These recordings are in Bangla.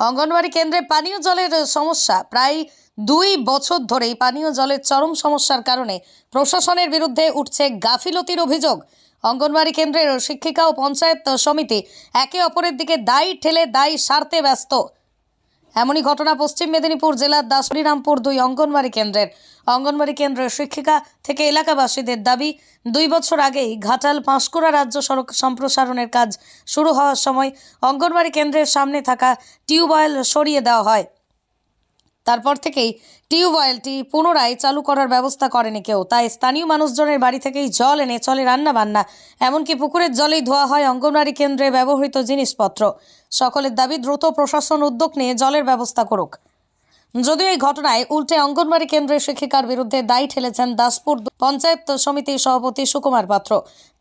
অঙ্গনওয়াড়ি কেন্দ্রে পানীয় জলের সমস্যা। প্রায় দুই বছর ধরেই পানীয় জলের চরম সমস্যার কারণে প্রশাসনের বিরুদ্ধে উঠছে গাফিলতির অভিযোগ। অঙ্গনওয়াড়ি কেন্দ্রের শিক্ষিকা ও পঞ্চায়েত সমিতি একে অপরের দিকে দায়ী ঠেলে দায়ী সারতে ব্যস্ত। এমনই ঘটনা পশ্চিম মেদিনীপুর জেলার দাসরিরামপুর দুই অঙ্গনবাড়ি কেন্দ্রের। অঙ্গনবাড়ি কেন্দ্রের শিক্ষিকা থেকে এলাকাবাসীদের দাবি, দুই বছর আগেই ঘাটাল পাঁশকুড়া রাজ্য সড়ক সম্প্রসারণের কাজ শুরু হওয়ার সময় অঙ্গনবাড়ি কেন্দ্রের সামনে থাকা টিউবওয়েল সরিয়ে দেওয়া হয়। তারপর থেকেই টিউবওয়েলটি পুনরায় চালু করার ব্যবস্থা করেনি কেউ। তাই স্থানীয় মানুষজনের বাড়ি থেকেই জল এনে চলে রান্না বান্না এমনকি পুকুরের জলেই ধোয়া হয় অঙ্গনওয়াড়ি কেন্দ্রে ব্যবহৃত জিনিসপত্র। সকলের দাবি, দ্রুত প্রশাসন উদ্যোগ নিয়ে জলের ব্যবস্থা করুক। যদিও এই ঘটনায় উল্টে অঙ্গনবাড়ি কেন্দ্রের শিক্ষিকার বিরুদ্ধে দায়ী ঠেলেছেন দাসপুর পঞ্চায়েত সমিতির সভাপতি সুকুমার পাত্র।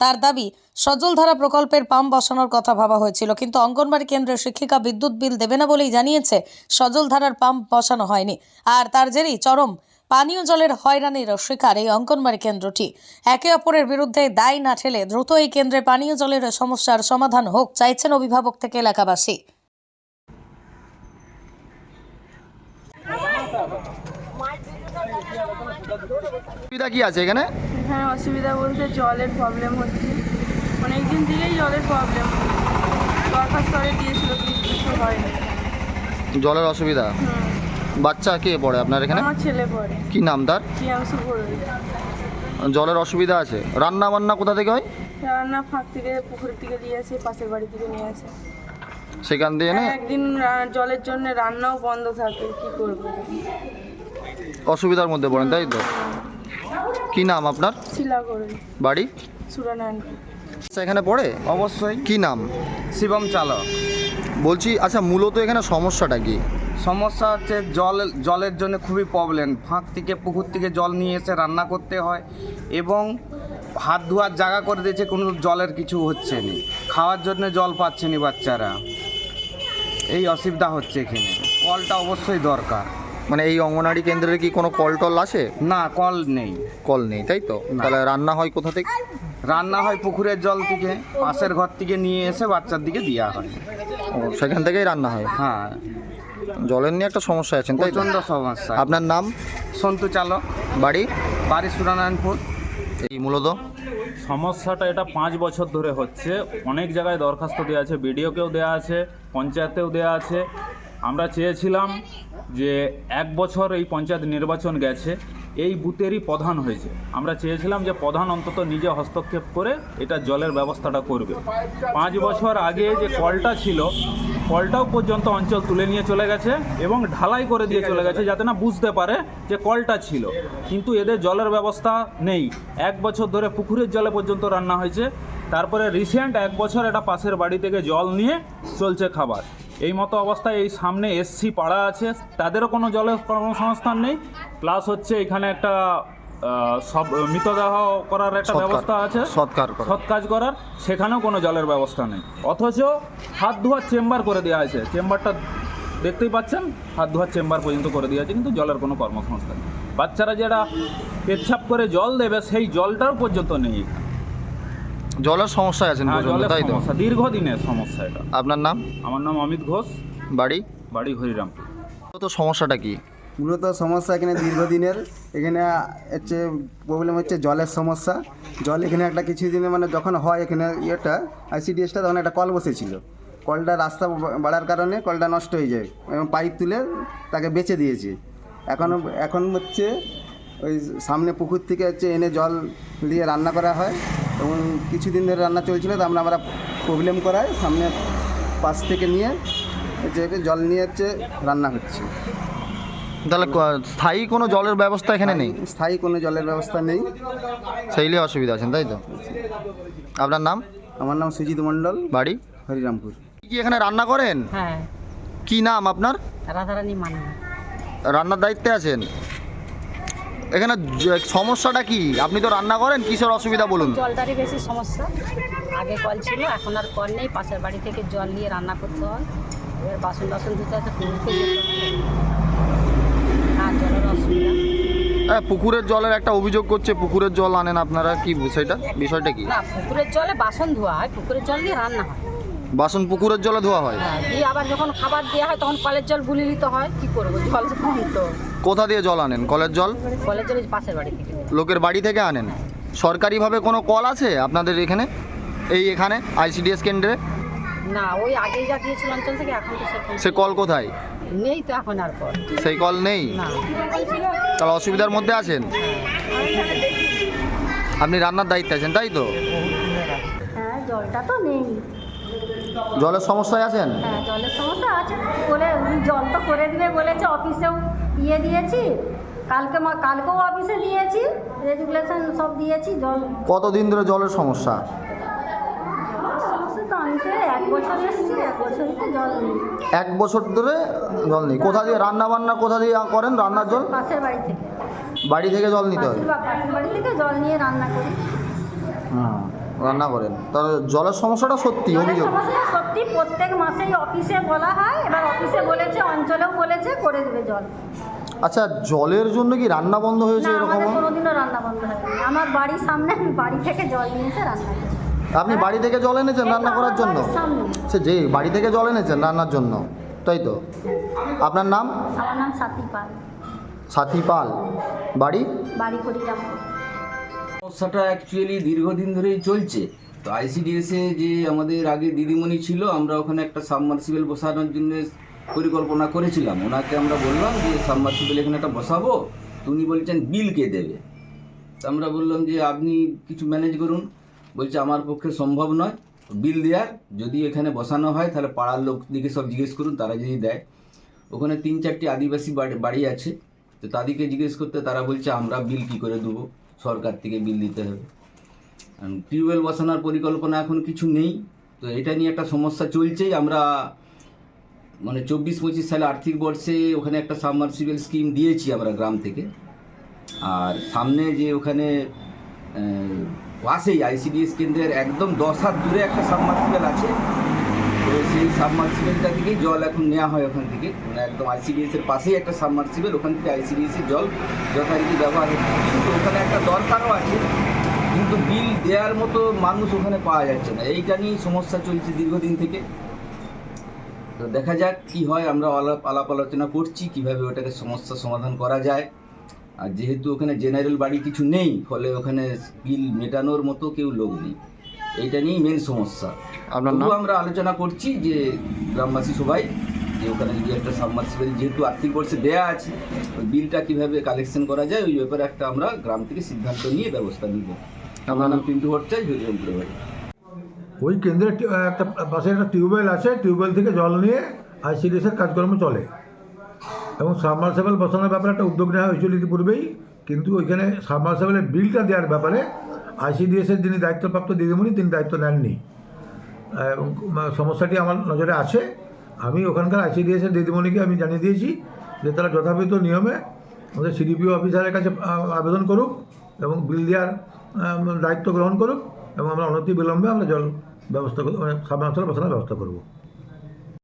তার দাবি, সজলধারা প্রকল্পের পাম্প বসানোর কথা ভাবা হয়েছিল, কিন্তু অঙ্গনবাড়ি কেন্দ্রের শিক্ষিকা বিদ্যুৎ বিল দেবে না বলেই জানিয়েছে, সজলধারার পাম্প বসানো হয়নি। আর তার জেরেই চরম পানীয় জলের হয়রানির শিকার এই অঙ্গনবাড়ি কেন্দ্রটি। একে অপরের বিরুদ্ধে দায় না ঠেলে দ্রুত এই কেন্দ্রে পানীয় জলের সমস্যার সমাধান হোক, চাইছেন অভিভাবক থেকে এলাকাবাসী। সুবিধা কি আছে এখানে? হ্যাঁ অসুবিধা বলতে জলের প্রবলেম হচ্ছে। অনেক দিন থেকেই জলের প্রবলেম দরখাস্ত করে দিয়েছিল কিছু হয়নি। জলের অসুবিধা? বাচ্চা কে পড়ে আপনার এখানে? আমার ছেলে পড়ে। কি নাম তার? প্রিয়াংশু জলের অসুবিধা আছে। রান্না বান্না কোথা থেকে হয়? রান্না ফাঁক থেকে পুকুর থেকে নিয়ে আসে পাশের বাড়ি থেকে নিয়ে আসে। সেখান দিয়ে এনে একদিন রা- জলের জন্য রান্নাও বন্ধ থাকে কি করব? অসুবিধার মধ্যে পড়েন তাই তো? কি নাম আপনার? শিলা করে বাড়ি? সুরানারায়ণপুর আচ্ছা এখানে পড়ে? অবশ্যই। কি নাম? শিবম চালক। বলছি আচ্ছা মূলত এখানে সমস্যাটা কি? সমস্যা হচ্ছে জল জলের জন্য খুবই প্রবলেম ফাঁক থেকে পুকুর থেকে জল নিয়ে এসে রান্না করতে হয় এবং হাত ধোয়ার জায়গা করে দিয়েছে কোনো জলের কিছু হচ্ছে না। খাওয়ার জন্য জল পাচ্ছে না বাচ্চারা। এই অসুবিধা হচ্ছে এখানে। কলটা অবশ্যই দরকার। মানে এই অঙ্গনারী কেন্দ্রের কি কোনো কল টল আছে না কল নেই। কল নেই তাই তো? তাহলে রান্না হয় কোথা থেকে? রান্না হয় পুকুরের জল থেকে। পাশের ঘর থেকে নিয়ে এসে বাচ্চার দিকে দেওয়া হয়। ও, সেখান থেকেই রান্না হয়? হ্যাঁ। জলের নিয়ে একটা সমস্যা আছেন তাই প্রচণ্ড সমস্যা। আপনার নাম? সন্তু চালক। বাড়ি? বাড়ি সুরানারায়ণপুর এই মূলত? সমস্যাটা এটা পাঁচ বছর ধরে হচ্ছে। অনেক জায়গায় দরখাস্ত দেওয়া আছে, বিডিওকেও দেওয়া আছে, পঞ্চায়েতেও দেওয়া আছে। আমরা চেয়েছিলাম যে এক বছর এই পঞ্চায়েত নির্বাচন গেছে, এই বুথেরই প্রধান হয়েছে। আমরা চেয়েছিলাম যে প্রধান অন্তত নিজে হস্তক্ষেপ করে এটা জলের ব্যবস্থাটা করবে। পাঁচ বছর আগে যে কলটা ছিল কলটাও পর্যন্ত অঞ্চল তুলে নিয়ে চলে গেছে এবং ঢালাই করে দিয়ে চলে গেছে যাতে না বুঝতে পারে যে কলটা ছিল। কিন্তু এদের জলের ব্যবস্থা নেই। এক বছর ধরে পুকুরের জলে পর্যন্ত রান্না হয়েছে। তারপরে রিসেন্ট এক বছর এটা পাশের বাড়ি থেকে জল নিয়ে চলছে খাবার। এই মতো অবস্থায় এই সামনে এসসি পাড়া আছে। তাদেরও কোনো জলের কর্মসংস্থান নেই। প্লাস হচ্ছে এখানে একটা সব মৃতদেহ করার একটা ব্যবস্থা আছে। সৎকার করা। সৎ কাজ করার সেখানেও কোনো জলের ব্যবস্থা নেই। অথচ হাত ধোয়ার চেম্বার করে দেওয়া আছে চেম্বারটা দেখতেই পাচ্ছেন হাত ধোয়ার চেম্বার পর্যন্ত করে দেওয়া আছে কিন্তু জলের কোনো কর্মসংস্থান নেই। বাচ্চারা যেটা পেচ্ছাপ করে জল দেবে সেই জলটাও পর্যন্ত নেই এখানে। জলের সমস্যা আছে হ্যাঁ জলের তাই তো? সমস্যা দীর্ঘদিনের সমস্যা এটা। আপনার নাম? আমার নাম অমিত ঘোষ। বাড়ি? বাড়ি হরিরামপুর তো সমস্যাটা কি? মূলত সমস্যা এখানে দীর্ঘদিনের। এখানে হচ্ছে প্রবলেম হচ্ছে জলের সমস্যা। জল এখানে একটা কিছু দিনে মানে যখন হয় এখানে ইয়েটা আইসিডিএসটা তখন একটা কল বসেছিল। কলটা রাস্তা বাড়ার কারণে কলটা নষ্ট হয়ে যায় এবং পাইপ তুলে তাকে বেচে দিয়েছে। এখন এখন হচ্ছে ওই সামনে পুকুর থেকে হচ্ছে এনে জল দিয়ে রান্না করা হয় এবং কিছুদিন ধরে রান্না চলছিল, তো আমরা আমরা প্রবলেম করায় সামনে পাশ থেকে নিয়ে হচ্ছে জল নিয়ে হচ্ছে রান্না হচ্ছে। তাহলে ক- স্থায়ী কোনো জলের ব্যবস্থা এখানে নেই? স্থায়ী কোনো জলের ব্যবস্থা নেই। সেইলে অসুবিধা আছেন তাই তো? আপনার নাম? আমার নাম সুজিত মণ্ডল। বাড়ি? হরিরামপুর। কি এখানে রান্না করেন? হ্যাঁ। কি নাম আপনার? রাধারানী মানে রান্নার দায়িত্বে আছেন? এখানে সমস্যাটা কি? আপনি তো রান্না করেন কিসের অসুবিধা বলুন? জলটারই বেশি সমস্যা। আগে কল ছিল এখন আর কল নেই। পাশের বাড়ি থেকে জল নিয়ে রান্না করতে হয়। এবার বাসন টাসন ধুতে যেতে হয় অসুবিধা হ্যাঁ পুকুরের জলের একটা অভিযোগ করছে পুকুরের জল আনেন আপনারা কি সেটা? বিষয়টা কি? না পুকুরের জলে বাসন ধোয়া হয় পুকুরের জল দিয়ে রান্না হয়। বাসন পুকুরের জলে ধোয়া হয়? হ্যাঁ দিয়ে আবার যখন খাবার দেওয়া হয় তখন কলের জল গুলি নিতে হয়। কি করব জল কম তো? কোথা দিয়ে জল আনেন? কলের জল? কলের জল পাশের বাড়ি থেকে। লোকের বাড়ি থেকে আনেন? সরকারিভাবে কোনো কল আছে আপনাদের এখানে? এই এখানে আইসিডিএস কেন্দ্রে? না ওই আগে যা দিয়েছিল অঞ্চল থেকে এখন তো সেরকম সে কল কোথায়? নেই তো এখন আর পর সেই কল নেই? না। তাহলে অসুবিধার মধ্যে আছেন? আপনি রান্নার দায়িত্বে আছেন তাই তো? হ্যাঁ জলটা তো নেই। জলের সমস্যায় আছেন? হ্যাঁ জলের সমস্যা আছে। বলে উনি জল তো করে দিবে বলেছে অফিসেও দিয়ে দিয়েছি। কালকে মা কালকেও অফিসে দিয়েছি রেগুলেশন সব দিয়েছি জল। কতদিন ধরে জলের সমস্যা? তো এক বছর এসেছি এক বছরই তো জল নেই। এক বছর ধরে জল নেই। কোথা দিয়ে রান্না বান্না কোথা দিয়ে করেন রান্নার জল? পাশের বাড়ি থেকে। বাড়ি থেকে জল নিতে হয়? পাশের বাড়ি থেকে জল নিয়ে রান্না করি। হুম রান্না করেন। তাহলে জলের সমস্যাটা সত্যি অভিযোগ? সত্যি প্রত্যেক মাসেই অফিসে বলা হয় এবার অফিসে বলেছে অঞ্চলেও বলেছে করে দেবে জল। আচ্ছা জলের জন্য কি রান্না বন্ধ হয়েছে এরকম কোনোদিনও রান্না বন্ধ হয়নি। আমার বাড়ির সামনে আমি বাড়ি থেকে জল নিয়ে এসে রান্না করি। আপনি বাড়ি থেকে জল এনেছেন রান্না করার জন্য। সে যে বাড়ি থেকে জল এনেছেন রান্নার জন্য তাই তো? আপনার নাম? আমার নাম সাথী পাল। সাথী পাল। বাড়ি? বাড়ি করি সমস্যাটা অ্যাকচুয়ালি দীর্ঘদিন ধরেই চলছে। তো আইসিডিএসে যে আমাদের আগে দিদিমণি ছিল আমরা ওখানে একটা সাবমার্সিবল বসানোর জন্য পরিকল্পনা করেছিলাম। ওনাকে আমরা বললাম যে সাবমার্সিবল এখানে একটা বসাবো। তো উনি বলছেন বিল কে দেবে? তো আমরা বললাম যে আপনি কিছু ম্যানেজ করুন। বলছে, আমার পক্ষে সম্ভব নয়। বিল দেওয়ার যদি এখানে বসানো হয়, তাহলে পাড়ার লোকদিকে সব জিজ্ঞেস করুন, তারা যদি দেয়। ওখানে তিন চারটি আদিবাসী বাড়ি আছে। তো তাদেরকে জিজ্ঞেস করতে তারা বলছে, আমরা বিল কী করে দেবো? সরকার থেকে বিল দিতে হবে। টিউবওয়েল বসানোর পরিকল্পনা এখন কিছু নেই। তো এটা নিয়ে একটা সমস্যা চলছেই। আমরা মানে চব্বিশ, পঁচিশ সালে আর্থিক বর্ষে ওখানে একটা সাবমার্সিবল স্কিম দিয়েছি আমরা গ্রাম থেকে। আর সামনে যে ওখানে পাশেই আইসিডিএস কেন্দ্রের একদম দশ হাত দূরে একটা সাবমার্সিবল আছে। তো সেই সাবমার্সিবলটা থেকেই জল এখন নেওয়া হয় ওখান থেকে। মানে একদম আইসিডিএস এর পাশেই একটা সাবমার্সিবল ওখান থেকে আইসিডিএস এর জল যথারীতি ব্যবহার হচ্ছে। কিন্তু ওখানে একটা দরকারও আছে, কিন্তু বিল দেওয়ার মতো মানুষ ওখানে পাওয়া যাচ্ছে না। এইটা নিয়েই সমস্যা চলছে দীর্ঘদিন থেকে। তো দেখা যাক কি হয়, আমরা আলাপ আলাপ আলোচনা করছি কীভাবে ওটাকে সমস্যা সমাধান করা যায়। আর যেহেতু ওখানে জেনারেল বাড়ি কিছু নেই ফলে ওখানে বিল মেটানোর মতো কেউ লোক নেই। এইটা নিয়েই মেন সমস্যা। আপনার আমরা আলোচনা করছি যে গ্রামবাসী সবাই যে ওখানে যদি একটা সাবমার্সিবল যেহেতু আর্থিক বর্ষে দেয়া আছে ওই বিলটা কীভাবে কালেকশন করা যায় ওই ব্যাপারে একটা আমরা গ্রাম থেকে সিদ্ধান্ত নিয়ে ব্যবস্থা নিব। আমার নাম পিন্টু ভট্টাচার্য হরিরামপুরে বাড়ি। ওই কেন্দ্রে একটা পাশে একটা টিউবওয়েল আছে টিউবওয়েল থেকে জল নিয়ে আইসিডিএসের কাজকর্ম চলে। এবং সাবমার্সেবল বসানোর ব্যাপারে একটা উদ্যোগ নেওয়া হয়েছিল ইতিপূর্বেই, কিন্তু ওইখানে সাবমার্সেবলের বিলটা দেওয়ার ব্যাপারে আইসিডিএসের যিনি দায়িত্বপ্রাপ্ত দিদিমণি, তিনি দায়িত্ব নেননি। এবং সমস্যাটি আমার নজরে আছে আমি ওখানকার আইসিডিএসের দিদিমণিকে আমি জানিয়ে দিয়েছি যে তারা যথাবিহিত নিয়মে আমাদের সিডিপিও অফিসারের কাছে আবেদন করুক এবং বিল দেওয়ার দায়িত্ব গ্রহণ করুক এবং আমরা অনতি বিলম্বে আমরা জল ব্যবস্থা মানে সাবমার্সেবল বসানোর ব্যবস্থা করব।